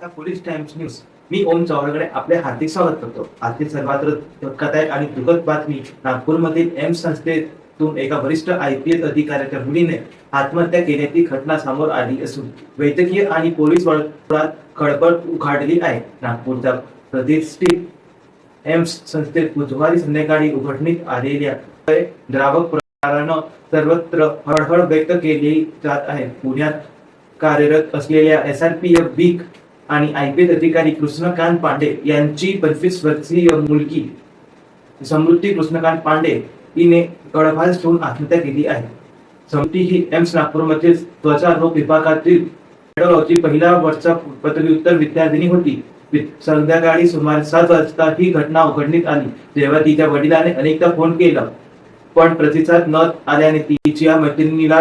आता police times news मी ओम चव्हाणकडे आपले हार्दिक स्वागत करतो. आजची सर्वात धक्कादायक आणि दुःखद बातमी नागपूरमधील एम संस्थेतून एका वरिष्ठ आय पी एस अधिकाऱ्याच्या मुलीने आत्महत्या केल्याची घटना समोर आली असून वैद्यकीय आणि पोलीस वर्तुळात खळबळ उघडली आहे. नागपूरच्या प्रतिष्ठित एम्स संस्थेत बुधवारी संध्याकाळी उघडणीत आलेल्या द्रावक प्रकारानं सर्वत्र हळहळ व्यक्त केली जात आहे. पुण्यात कार्यरत असलेल्या एस आर पी एफ बीक आणि आय पी एस अधिकारी कृष्णकांत पांडे यांची पंचवीस वर्षीय मुलगी समृद्धी कृष्णकांत पांडे हिने गळफास ठेवून आत्महत्या केली आहे. समृद्धी ही एम्स नागपूरमधील त्वचा रोग विभागातील पहिल्या वर्षा पदव्युत्तर विद्यार्थिनी होती. संध्याकाळी सुमारे सात वाजता ही घटना उघडणीत आली. तेव्हा तिच्या वडिलांनी अनेकदा फोन केला पण प्रतिसाद न आल्याने तिच्या मैत्रिणीला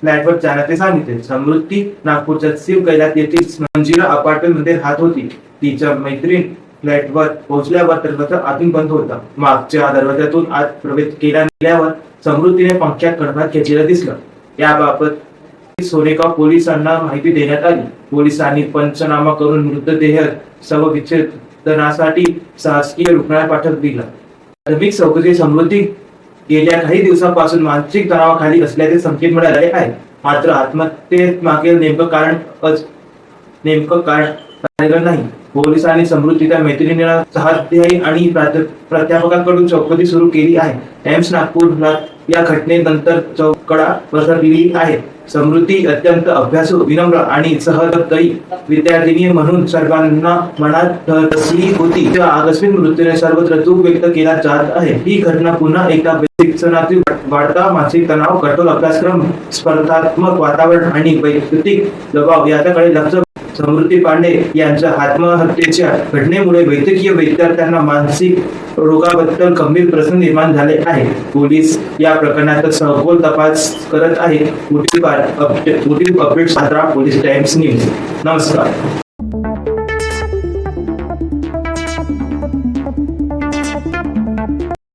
फ्लॅटवर जाण्याचे सांगितले समृद्धी नागपूरच्या शिव कैलास येथील मंजिरा अपार्टमेंटमध्ये राहत होती. तिच्या मैत्रीण फ्लॅटवर पोहोचल्यावर दरवाजा आतून बंद होता. मागच्या दरवाजातून आत प्रवेश केला गेल्यावर समृद्धीने पंख्यात कडभात घेतलेला दिसलं. याबाबत सोनेगाव पोलिसांना माहिती देण्यात आली. पोलिसांनी पंचनामा करून मृतदेह शवविच्छेदनासाठी शासकीय रुग्णालयात पाठवून दिला. प्राथमिक चौकशी समृद्धी गेल्या काही दिवसांपासून मानसिक तणावाखाली असल्याचे संकेत मिळाले आहेत मात्र आत्महत्येत मागील नेमकं कारण नेमकं कारण नाही. पोलिसांनी समृद्धीच्या मैत्रिणीला सहाध्यायी आणि प्राध्या- प्राध्यापकांकडून चौकशी सुरू केली आहे. एम्स नागपूर या घटनेनंतर चौकडा पसरली आहे. समृद्धी अत्यंत अभ्यासू विनम्र आणि सहदयी विद्यार्थिनी म्हणून सर्वांना मनात ठरली होती. त्या आकस्मिक मृत्यूने सर्वत्र दुःख व्यक्त केला जात आहे. ही घटना पुन्हा एकदा शिक्षणातील वाढता मानसिक तणाव कठोर अभ्यासक्रम स्पर्धात्मक वातावरण आणि वैयक्तिक दबाव याच्याकडे लक्ष समृद्धी पांडे यांच्या आत्महत्येच्या घटनेमुळे वैद्यकीय विद्यार्थ्यांना मानसिक रोगाबद्दल गंभीर प्रश्न निर्माण झाले आहे पोलीस या प्रकरणाचा सखोल तपास करत आहेत. पुढील update Satara police times news. नमस्कार.